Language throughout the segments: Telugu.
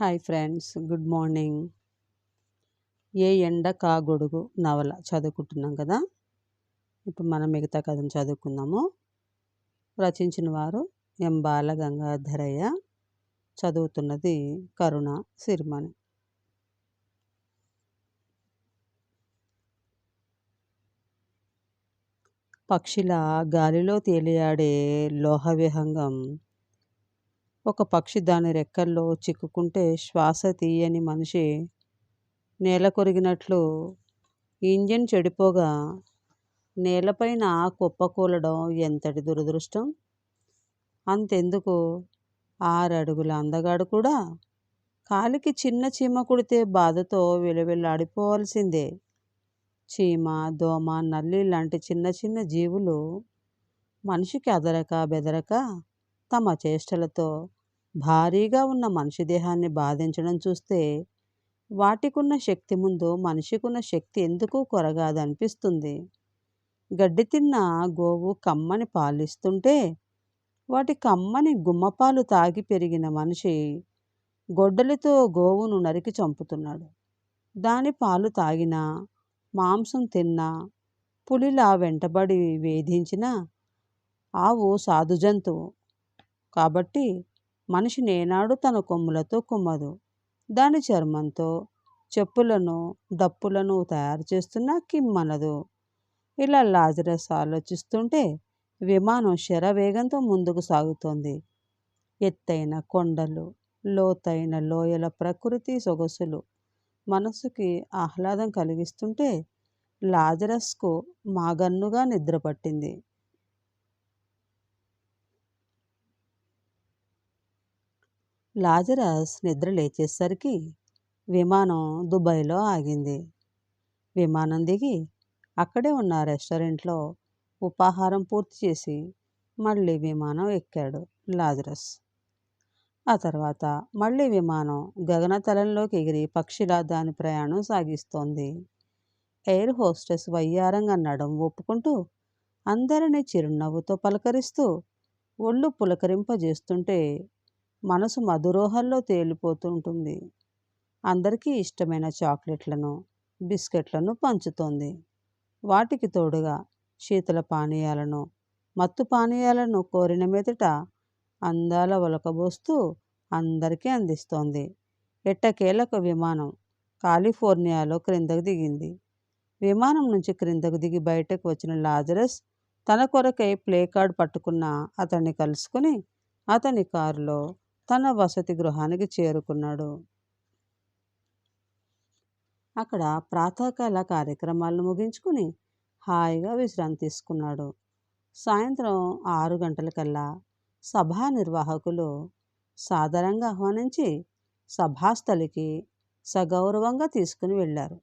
Hi friends good morning. ఏ ఎండ కా గొడుగు నవల చదువుకుంటున్నాం కదా? ఇప్పుడు మనం మిగతా కథను చదువుకుందాము. రచించిన వారు ఎం బాల గంగాధరయ్య చదువుతున్నది కరుణ సిరిమణి. పక్షిల గాలిలో తేలియాడే లోహ విహంగం ఒక పక్షి దాని రెక్కల్లో చిక్కుకుంటే శ్వాస తీయని మనిషి నేల కొరిగినట్లు ఇంజన్ చెడిపోగా నేలపైన కుప్పకూలడం ఎంతటి దురదృష్టం? అంతెందుకు? ఆరడుగుల అందగాడు కూడా కాలికి చిన్న చీమ కుడితే బాధతో విలవిల్లాడిపోవాల్సిందే. చీమ దోమ నల్లి లాంటి చిన్న చిన్న జీవులు మనిషికి అదరక బెదరక తమ చేష్టలతో భారీగా ఉన్న మనిషి దేహాన్ని బాధించడం చూస్తే వాటికున్న శక్తి ముందు మనిషికున్న శక్తి ఎందుకు కొరగాదనిపిస్తుంది. గడ్డి తిన్న గోవు కమ్మని పాలిస్తుంటే వాటి కమ్మని గుమ్మపాలు తాగి పెరిగిన మనిషి గొడ్డలితో గోవును నరికి చంపుతున్నాడు. దాని పాలు తాగినా మాంసం తిన్నా పులిలా వెంటబడి వేధించిన ఆవు సాధు జంతువు కాబట్టి మనిషి నేనాడు తన కొమ్ములతో కుమ్మదు. దాని చర్మంతో చెప్పులను డప్పులను తయారు చేస్తున్న కిమ్మనదు ఇలా లాజరస్ ఆలోచిస్తుంటే విమానం శరవేగంతో ముందుకు సాగుతోంది. ఎత్తైన కొండలు లోతైన లోయల ప్రకృతి సొగసులు. మనసుకి ఆహ్లాదం కలిగిస్తుంటే లాజరస్కు మాగన్నుగా నిద్రపట్టింది. లాజరస్ నిద్ర లేచేసరికి విమానం దుబాయ్లో ఆగింది. విమానం దిగి అక్కడే ఉన్న రెస్టారెంట్లో ఉపాహారం పూర్తి చేసి మళ్ళీ విమానం ఎక్కాడు లాజరస్. ఆ తర్వాత మళ్ళీ విమానం గగనతలంలోకి ఎగిరి పక్షిలా దాని ప్రయాణం సాగిస్తోంది. ఎయిర్ హోస్టెస్ వయ్యారంగా నడం ఒప్పుకుంటూ అందరినీ చిరునవ్వుతో పలకరిస్తూ ఒళ్ళు పులకరింపజేస్తుంటే మనసు మధురోహల్లో తేలిపోతుంటుంది. అందరికీ ఇష్టమైన చాక్లెట్లను బిస్కెట్లను పంచుతోంది. వాటికి తోడుగా శీతల పానీయాలను మత్తు పానీయాలను కోరిన మీదట అందాల ఒలకబోస్తూ అందరికీ అందిస్తోంది. ఎట్టకేలకు విమానం కాలిఫోర్నియాలో క్రిందకు దిగింది. విమానం నుంచి క్రిందకు దిగి బయటకు వచ్చిన లాజరస్ తన కొరకై ప్లే కార్డ్ పట్టుకున్న అతన్ని కలుసుకుని అతని కారులో తన వసతి గృహానికి చేరుకున్నాడు. అక్కడ ప్రాతకాల కార్యక్రమాలను ముగించుకుని హాయిగా విశ్రాంతి తీసుకున్నాడు. సాయంత్రం ఆరు గంటలకల్లా సభా నిర్వాహకులు సాధారణంగా ఆహ్వానించి సభాస్థలికి సగౌరవంగా తీసుకుని వెళ్ళారు.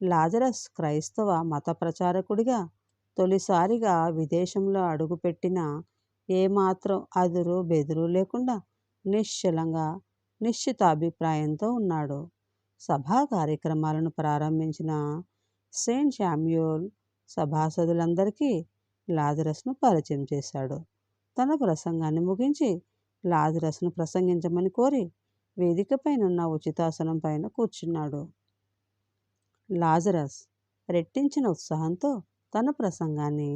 లాజరస్ క్రైస్తవ మత ప్రచారకుడిగా తొలిసారిగా విదేశంలో అడుగుపెట్టిన ఏమాత్రం అదురు బెదురు లేకుండా నిశ్చలంగా నిశ్చితాభిప్రాయంతో ఉన్నాడు. సభా కార్యక్రమాలను ప్రారంభించిన సెయింట్ శామ్యూల్ సభాసదులందరికీ లాజరస్ను పరిచయం చేశాడు. తన ప్రసంగాన్ని ముగించి లాజరస్ను ప్రసంగించమని కోరి వేదికపైనున్న ఉచితాసనం పైన కూర్చున్నాడు. లాజరస్ రెట్టించిన ఉత్సాహంతో తన ప్రసంగాన్ని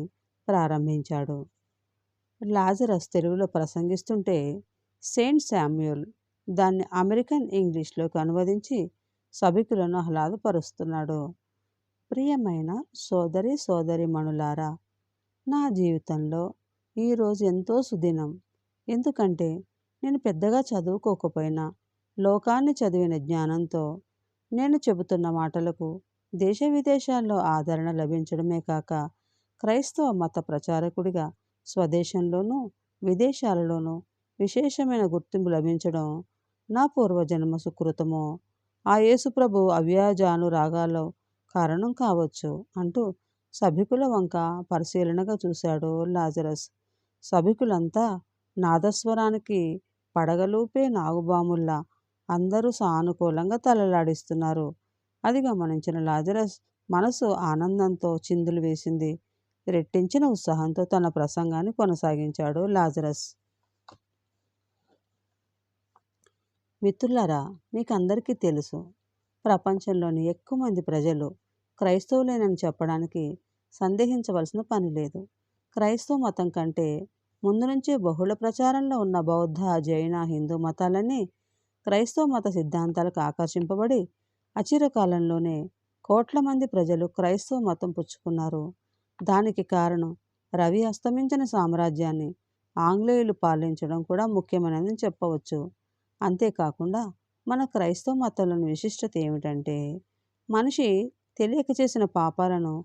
ప్రారంభించాడు. లాజరస్ తెలుగులో ప్రసంగిస్తుంటే సెయింట్ శామ్యూల్ దాన్ని అమెరికన్ ఇంగ్లీష్లోకి అనువదించి సభికులను ఆహ్లాదపరుస్తున్నాడు. ప్రియమైన సోదరి సోదరి మణులారా నా జీవితంలో ఈరోజు ఎంతో సుదినం. ఎందుకంటే నేను పెద్దగా చదువుకోకపోయినా లోకాన్ని చదివిన జ్ఞానంతో నేను చెబుతున్న మాటలకు దేశ విదేశాల్లో ఆదరణ లభించడమే కాక క్రైస్తవ మత ప్రచారకుడిగా స్వదేశంలోనూ విదేశాలలోనూ విశేషమైన గుర్తింపు లభించడం నా పూర్వజన్మ సుకృతమో? ఆ యేసుప్రభు అవ్యాజానురాగాల్లో కారణం కావచ్చు అంటూ సభికుల వంక పరిశీలనగా చూశాడు లాజరస్. సభికులంతా నాదస్వరానికి పడగలూపే నాగుబాముల్లా అందరూ సానుకూలంగా తలలాడిస్తున్నారు. అది గమనించిన లాజరస్ మనసు ఆనందంతో చిందులు వేసింది. రెట్టించిన ఉత్సాహంతో తన ప్రసంగాన్ని కొనసాగించాడు లాజరస్. మిత్రులారా మీకు అందరికీ తెలుసు ప్రపంచంలోని ఎక్కువ మంది ప్రజలు క్రైస్తవులేనని చెప్పడానికి సందేహించవలసిన పని లేదు. క్రైస్తవ మతం కంటే ముందు నుంచే బహుళ ప్రచారంలో ఉన్న బౌద్ధ జైన హిందూ మతాలన్నీ క్రైస్తవ మత సిద్ధాంతాలకు ఆకర్షింపబడి అచిరకాలంలోనే కోట్ల మంది ప్రజలు క్రైస్తవ మతం పుచ్చుకున్నారు. దానికి కారణం రవి అస్తమించిన సామ్రాజ్యాన్ని ఆంగ్లేయులు పాలించడం కూడా ముఖ్యమైనదని చెప్పవచ్చు. అంతేకాకుండా మన క్రైస్తవ మతంలోని విశిష్టత ఏమిటంటే మనిషి తెలియక చేసిన పాపాలను